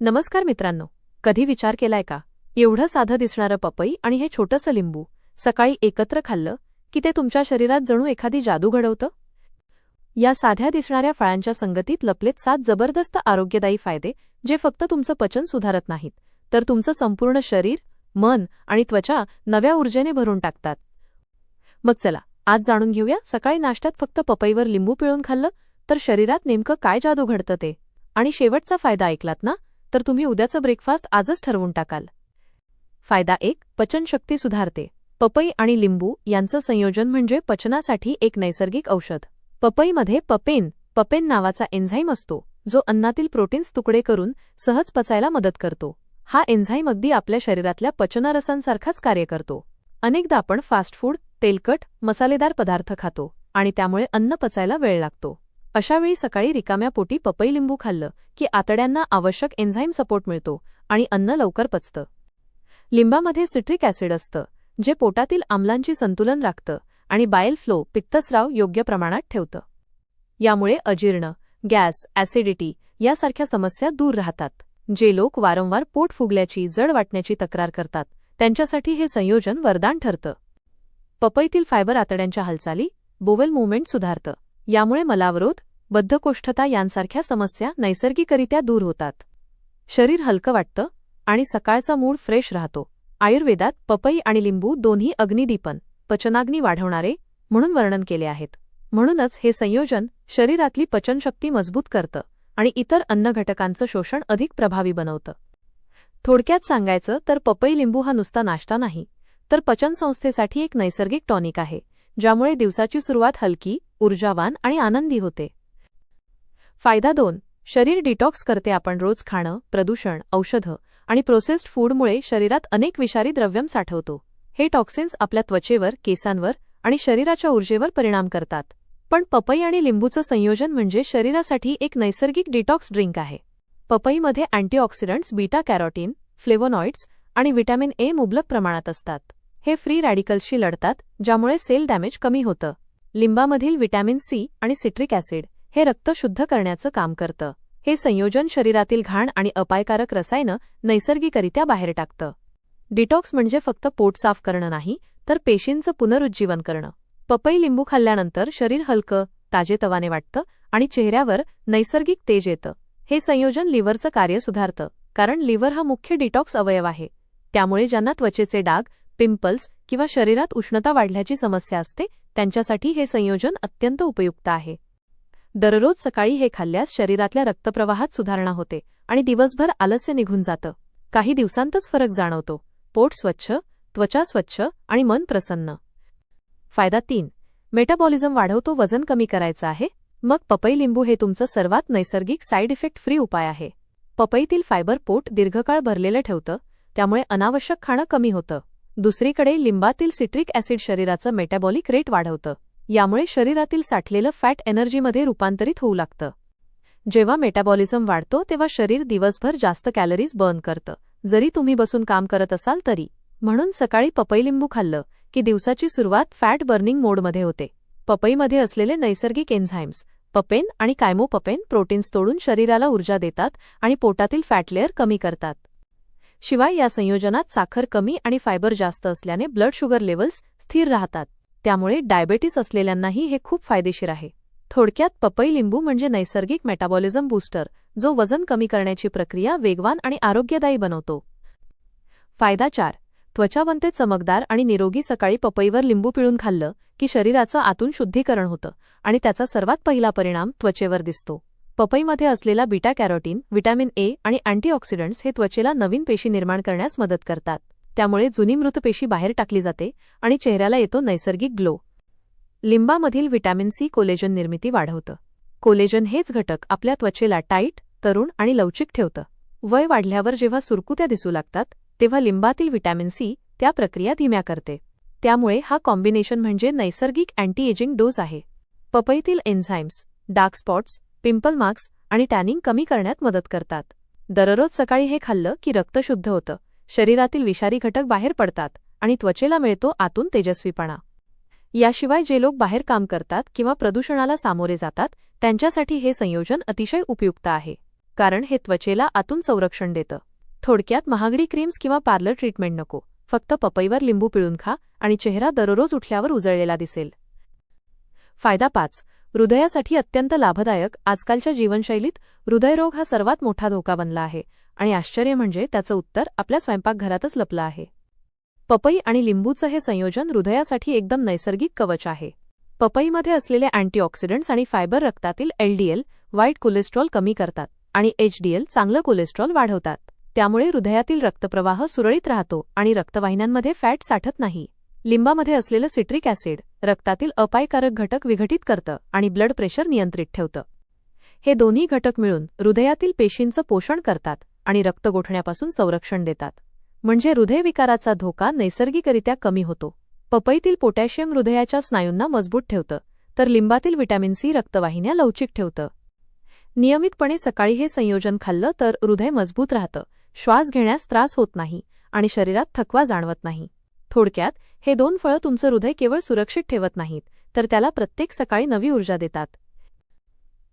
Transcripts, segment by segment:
नमस्कार मित्रांनो. कधी विचार केलाय का? एवढं साधं दिसणारं पपई आणि हे छोटंसं लिंबू सकाळी एकत्र खाल्लं की ते तुमच्या शरीरात जणू एखादी जादू घडवतं? या साध्या दिसणाऱ्या फळांच्या संगतीत लपलेत सात जबरदस्त आरोग्यदायी फायदे जे फक्त तुमचं पचन सुधारत नाहीत. तर तुमचं संपूर्ण शरीर मन आणि त्वचा नव्या ऊर्जेने भरून टाकतात. मग चला आज जाणून घेऊया सकाळी नाश्त्यात फक्त पपईवर लिंबू पिळून खाल्लं तर शरीरात नेमकं काय जादू घडतं ते? आणि शेवटचा फायदा ऐकलात ना? तर तुम्ही उद्याचं ब्रेकफास्ट आजच ठरवून टाकाल. फायदा एक पचनशक्ती सुधारते. पपई आणि लिंबू यांचं संयोजन म्हणजे पचनासाठी एक नैसर्गिक औषध. पपईमध्ये पपेन पपेन नावाचा एन्झाईम असतो जो अन्नातील प्रोटीन्स तुकडे करून सहज पचायला मदत करतो. हा एन्झाईम अगदी आपल्या शरीरातल्या पचनरसांसारखाच कार्य करतो. अनेकदा आपण फास्ट फूड तेलकट मसालेदार पदार्थ खातो आणि त्यामुळे अन्न पचायला वेळ लागतो. अशावेळी सकाळी रिकाम्या पोटी पपई लिंबू खाल्लं की आतड्यांना आवश्यक एन्झाईम सपोर्ट मिळतो आणि अन्न लवकर पचतं. लिंबामध्ये सिट्रिक ॲसिड असतं जे पोटातील आम्लांची संतुलन राखतं आणि बायल फ्लो पित्तस्राव योग्य प्रमाणात ठेवतं. यामुळे अजीर्ण गॅस ॲसिडिटी यासारख्या समस्या दूर राहतात जे लोक वारंवार पोट फुगल्याची जड वाटण्याची तक्रार करतात. त्यांच्यासाठी हे संयोजन वरदान ठरतं. पपईतील फायबर आतड्यांच्या हालचाली बोवेल मुवमेंट सुधारतं. यामुळे मलावरोध बद्धकोष्ठता यांसारख्या समस्या नैसर्गिकरित्या दूर होतात. शरीर हलकं वाटतं आणि सकाळचा मूड फ्रेश राहतो. आयुर्वेदात पपई आणि लिंबू दोन्ही अग्निदीपन पचनाग्नी वाढवणारे म्हणून वर्णन केले आहेत. म्हणूनच हे संयोजन शरीरातली पचनशक्ती मजबूत करतं आणि इतर अन्न घटकांचं शोषण अधिक प्रभावी बनवतं. थोडक्यात सांगायचं तर पपई लिंबू हा नुसता नाश्ता नाही तर पचनसंस्थेसाठी एक नैसर्गिक टॉनिक आहे ज्यामुळे दिवसाची सुरुवात हलकी ऊर्जावान आणि आनंदी होते. फायदा दोन. शरीर डिटॉक्स करते आपण रोज खाणं प्रदूषण औषधं आणि प्रोसेस्ड फूडमुळे शरीरात अनेक विषारी द्रव्यम साठवतो. हे टॉक्सिन्स आपल्या त्वचेवर केसांवर आणि शरीराच्या ऊर्जेवर परिणाम करतात. पण पपई आणि लिंबूचं संयोजन म्हणजे शरीरासाठी एक नैसर्गिक डिटॉक्स ड्रिंक आहे. पपईमध्ये अँटीऑक्सिडंट्स बीटा कॅरोटीन फ्लेवोनॉइड्स आणि व्हिटॅमिन ए मुबलक प्रमाणात असतात. हे फ्री रॅडिकल्सशी लढतात ज्यामुळे सेल डॅमेज कमी होतं. लिंबामधील विटॅमिन सी आणि सिट्रिक ॲसिड हे रक्त शुद्ध करण्याचं काम करतं. हे संयोजन शरीरातील घाण आणि अपायकारक रसायनं नैसर्गिकरित्या बाहेर टाकतं. डिटॉक्स म्हणजे फक्त पोट साफ करणं नाही तर पेशींचं पुनरुज्जीवन करणं. पपई लिंबू खाल्ल्यानंतर शरीर हलकं ताजेतवाने वाटतं आणि चेहऱ्यावर नैसर्गिक तेज येतं. हे संयोजन लिव्हरचं कार्य सुधारतं कारण लिव्हर हा मुख्य डिटॉक्स अवयव आहे. त्यामुळे ज्यांना त्वचेचे डाग पिंपल्स किंवा शरीरात उष्णता वाढल्याची समस्या असते त्यांच्यासाठी हे संयोजन अत्यंत उपयुक्त आहे. दररोज सकाळी हे खाल्ल्यास शरीरातल्या रक्तप्रवाहात सुधारणा होते आणि दिवसभर आलस्य निघून जातं. काही दिवसांतच फरक जाणवतो. पोट स्वच्छ त्वचा स्वच्छ आणि मन प्रसन्न. फायदा तीन. मेटाबॉलिझम वाढवतो वजन कमी करायचं आहे. मग पपई लिंबू हे तुमचं सर्वात नैसर्गिक साईड इफेक्ट फ्री उपाय आहे. पपईतील फायबर पोट दीर्घकाळ भरलेलं ठेवतं त्यामुळे अनावश्यक खाणं कमी होतं. दुसरीकडे लिंबातील सिट्रिक ॲसिड शरीराचं मेटॅबॉलिक रेट वाढवतं. यामुळे शरीरातील साठलेलं फॅट एनर्जीमध्ये रूपांतरित होऊ लागतं. जेव्हा मेटाबॉलिझम वाढतो तेव्हा शरीर दिवसभर जास्त कॅलरीज बर्न करतं. जरी तुम्ही बसून काम करत असाल तरी. म्हणून सकाळी पपई लिंबू खाल्लं की दिवसाची सुरुवात फॅट बर्निंग मोडमध्ये होते. पपईमध्ये असलेले नैसर्गिक एन्झाईम्स पपेन आणि कायमोपपेन प्रोटीन्स तोडून शरीराला ऊर्जा देतात आणि पोटातील फॅट लेअर कमी करतात. शिवाय या संयोजनात साखर कमी आणि फायबर जास्त असल्याने ब्लड शुगर लेवल्स स्थिर राहतात. त्यामुळे डायबेटीस असलेल्यांनाही हे खूप फायदेशीर आहे. थोडक्यात पपई लिंबू म्हणजे नैसर्गिक मेटाबॉलिझम बूस्टर जो वजन कमी करण्याची प्रक्रिया वेगवान आणि आरोग्यदायी बनवतो. फायदा चार. त्वचावंते चमकदार आणि निरोगी सकाळी पपईवर लिंबू पिळून खाल्लं की शरीराचं आतून शुद्धीकरण होतं आणि त्याचा सर्वात पहिला परिणाम त्वचेवर दिसतो. पपईमध्ये असलेला बीटा कॅरोटीन व्हिटॅमिन ए आणि अँटीऑक्सिडंट्स हे त्वचेला नवीन पेशी निर्माण करण्यास मदत करतात. त्यामुळे जुनी मृत पेशी बाहेर टाकली जाते आणि चेहऱ्याला येतो नैसर्गिक ग्लो. लिंबामधील व्हिटॅमिन सी कोलेजन निर्मिती वाढवतं. कोलेजन हेच घटक आपल्या त्वचेला टाईट तरुण आणि लवचिक ठेवतं. वय वाढल्यावर जेव्हा सुरकुत्या दिसू लागतात तेव्हा लिंबातील व्हिटॅमिन सी त्या प्रक्रिया धीम्या करते. त्यामुळे हा कॉम्बिनेशन म्हणजे नैसर्गिक अँटी एजिंग डोस आहे. पपईतील enzymes dark spots pimple marks आणि टॅनिंग कमी करण्यात मदत करतात. दररोज सकाळी हे खाल्लं की रक्त शुद्ध होतं शरीरातील विषारी घटक बाहेर पडतात आणि त्वचेला मिळतो आतून तेजस्वीपणा. याशिवाय जे लोक बाहेर काम करतात किंवा प्रदूषणाला सामोरे जातात त्यांच्यासाठी हे संयोजन अतिशय उपयुक्त आहे कारण हे त्वचेला आतून संरक्षण देतं. थोडक्यात महागडी क्रीम्स किंवा पार्लर ट्रीटमेंट नको फक्त पपईवर लिंबू पिळून खा आणि चेहरा दररोज उठल्यावर उजळलेला दिसेल. फायदा पाच हृदयासाठी अत्यंत लाभदायक आजकालच्या जीवनशैलीत हृदयरोग हा सर्वात मोठा धोका बनला आहे आणि आश्चर्य म्हणजे त्याचं उत्तर आपल्या स्वयंपाकघरातच लपलं आहे. पपई आणि लिंबूचं हे संयोजन हृदयासाठी एकदम नैसर्गिक कवच आहे. पपईमध्ये असलेले अँटीऑक्सिडंट्स आणि फायबर रक्तातील एलडीएल वाईट कोलेस्ट्रॉल कमी करतात आणि एचडीएल चांगलं कोलेस्ट्रॉल वाढवतात. त्यामुळे हृदयातील रक्तप्रवाह सुरळीत राहतो आणि रक्तवाहिन्यांमध्ये फॅट साठत नाही. लिंबामध्ये असलेलं सिट्रिक ॲसिड रक्तातील अपायकारक घटक विघटित करतं आणि ब्लड प्रेशर नियंत्रित ठेवतं. हे दोन्ही घटक मिळून हृदयातील पेशींचं पोषण करतात आणि रक्त गोठण्यापासून संरक्षण देतात. म्हणजे हृदयविकाराचा धोका नैसर्गिकरित्या कमी होतो. पपईतील पोटॅशियम हृदयाच्या स्नायूंना मजबूत ठेवतं तर लिंबातील व्हिटॅमिन सी रक्तवाहिन्या लवचिक ठेवतं. नियमितपणे सकाळी हे संयोजन खाल्लं तर हृदय मजबूत राहतं श्वास घेण्यास त्रास होत नाही आणि शरीरात थकवा जाणवत नाही. थोडक्यात हे दोन फळं तुमचं हृदय केवळ सुरक्षित ठेवत नाहीत तर त्याला प्रत्येक सकाळी नवी ऊर्जा देतात.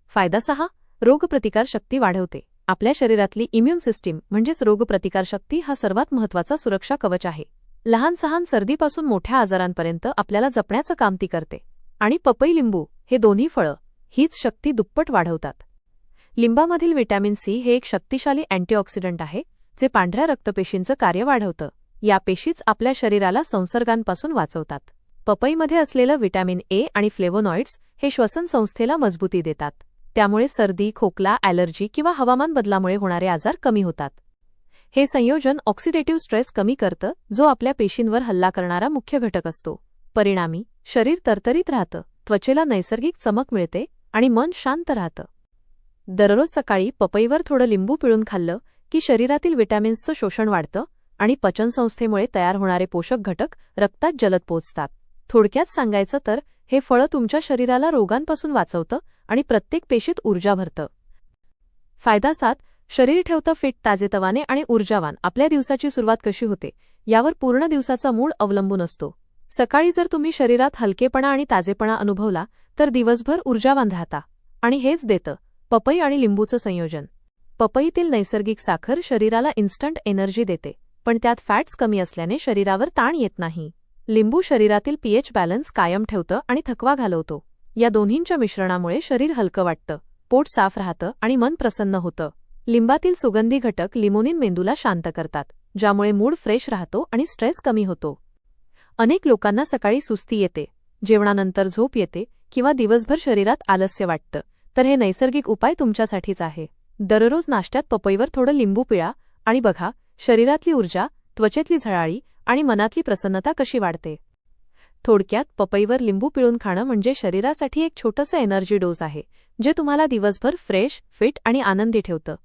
फायदा सहा रोगप्रतिकारशक्ती वाढवते. आपल्या शरीरातली इम्युन सिस्टीम म्हणजेच रोगप्रतिकारशक्ती हा सर्वात महत्त्वाचा सुरक्षा कवच आहे. लहान सहान सर्दीपासून मोठ्या आजारांपर्यंत आपल्याला जपण्याचं काम ती करते. आणि पपई लिंबू हे दोन्ही फळं हीच शक्ती दुप्पट वाढवतात. लिंबामधील व्हिटॅमिन सी हे एक शक्तिशाली अँटीऑक्सिडंट आहे जे पांढऱ्या रक्तपेशींचं कार्य वाढवतं. या पेशीच आपल्या शरीराला संसर्गांपासून वाचवतात. पपईमध्ये असलेलं व्हिटॅमिन ए आणि फ्लेवोनॉइड्स हे श्वसन संस्थेला मजबूती देतात. त्यामुळे सर्दी खोकला ॲलर्जी किंवा हवामान बदलामुळे होणारे आजार कमी होतात. हे संयोजन ऑक्सिडेटिव्ह स्ट्रेस कमी करतं जो आपल्या पेशींवर हल्ला करणारा मुख्य घटक असतो. परिणामी शरीर तरतरीत राहतं त्वचेला नैसर्गिक चमक मिळते आणि मन शांत राहतं. दररोज सकाळी पपईवर थोडं लिंबू पिळून खाल्लं की शरीरातील विटॅमिन्सचं शोषण वाढतं आणि पचनसंस्थेमुळे तयार होणारे पोषक घटक रक्तात जलद पोचतात. थोडक्यात सांगायचं तर हे फळं तुमच्या शरीराला रोगांपासून वाचवतं आणि प्रत्येक पेशीत ऊर्जा भरतं. फायदा सात शरीर ठेवतं फिट ताजेतवाने आणि ऊर्जावान. आपल्या दिवसाची सुरुवात कशी होते? यावर पूर्ण दिवसाचा मूड अवलंबून असतो. सकाळी जर तुम्ही शरीरात हलकेपणा आणि ताजेपणा अनुभवला तर दिवसभर ऊर्जावान राहता. आणि हेच देतं पपई आणि लिंबूचं संयोजन. पपईतील नैसर्गिक साखर शरीराला इन्स्टंट एनर्जी देते. पण त्यात फॅट्स कमी असल्याने शरीरावर ताण येत नाही. लिंबू शरीरातील पीएच बॅलन्स कायम ठेवतं आणि थकवा घालवतो. या दोन्हींच्या मिश्रणामुळे शरीर हलकं वाटतं पोट साफ राहतं आणि मन प्रसन्न होतं. लिंबातील सुगंधी घटक लिमोनिन मेंदूला शांत करतात ज्यामुळे मूड फ्रेश राहतो आणि स्ट्रेस कमी होतो. अनेक लोकांना सकाळी सुस्ती येते जेवणानंतर झोप येते किंवा दिवसभर शरीरात आलस्य वाटतं. तर हे नैसर्गिक उपाय तुमच्यासाठीच आहे. दररोज नाश्त्यात पपईवर थोडं लिंबू पिळा आणि बघा शरीरातली ऊर्जा त्वचेतली झळाळी आणि मनातली प्रसन्नता कशी वाढते? थोडक्यात पपईवर लिंबू पिळून खाणं म्हणजे शरीरासाठी एक छोटंसं एनर्जी डोस आहे जे तुम्हाला दिवसभर फ्रेश फिट आणि आनंदी ठेवतं.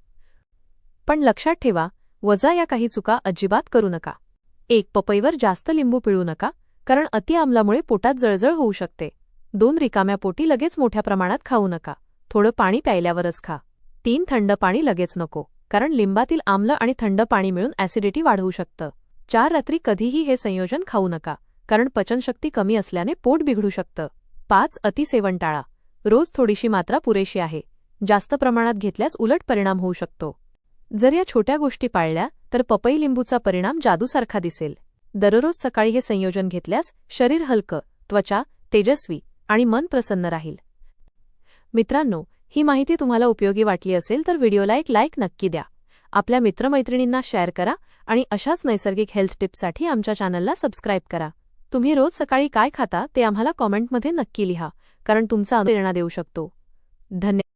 पण लक्षात ठेवा वजा या काही चुका अजिबात करू नका. एक पपईवर जास्त लिंबू पिळू नका कारण अतिआमलामुळे पोटात जळजळ होऊ शकते. दोन रिकाम्या पोटी लगेच मोठ्या प्रमाणात खाऊ नका. थोडं पाणी प्यायल्यावरच खा. तीन थंड पाणी लगेच नको. कारण लिंबातील आम्ल आणि थंड पाणी मिळून ॲसिडिटी वाढवू शकतं. चार रात्री कधीही हे संयोजन खाऊ नका कारण पचनशक्ती कमी असल्याने पोट बिघडू शकतं. पाच अतिसेवन टाळा रोज थोडीशी मात्रा पुरेशी आहे. जास्त प्रमाणात घेतल्यास उलट परिणाम होऊ शकतो. जर या छोट्या गोष्टी पाळल्या तर पपई लिंबूचा परिणाम जादूसारखा दिसेल. दररोज सकाळी हे संयोजन घेतल्यास शरीर हलकं त्वचा तेजस्वी आणि मन प्रसन्न राहील. मित्रांनो ही माहिती तुम्हाला उपयोगी वाटली असेल तर व्हिडिओला एक लाईक नक्की द्या. आपल्या मित्रमैत्रिणींना शेअर करा आणि अशाच नैसर्गिक हेल्थ टिप्ससाठी आमच्या चॅनलला सबस्क्राईब करा. तुम्ही रोज सकाळी काय खाता ते आम्हाला कॉमेंटमध्ये नक्की लिहा कारण तुमचा अनुप्रेरणा देऊ शकतो. धन्यवाद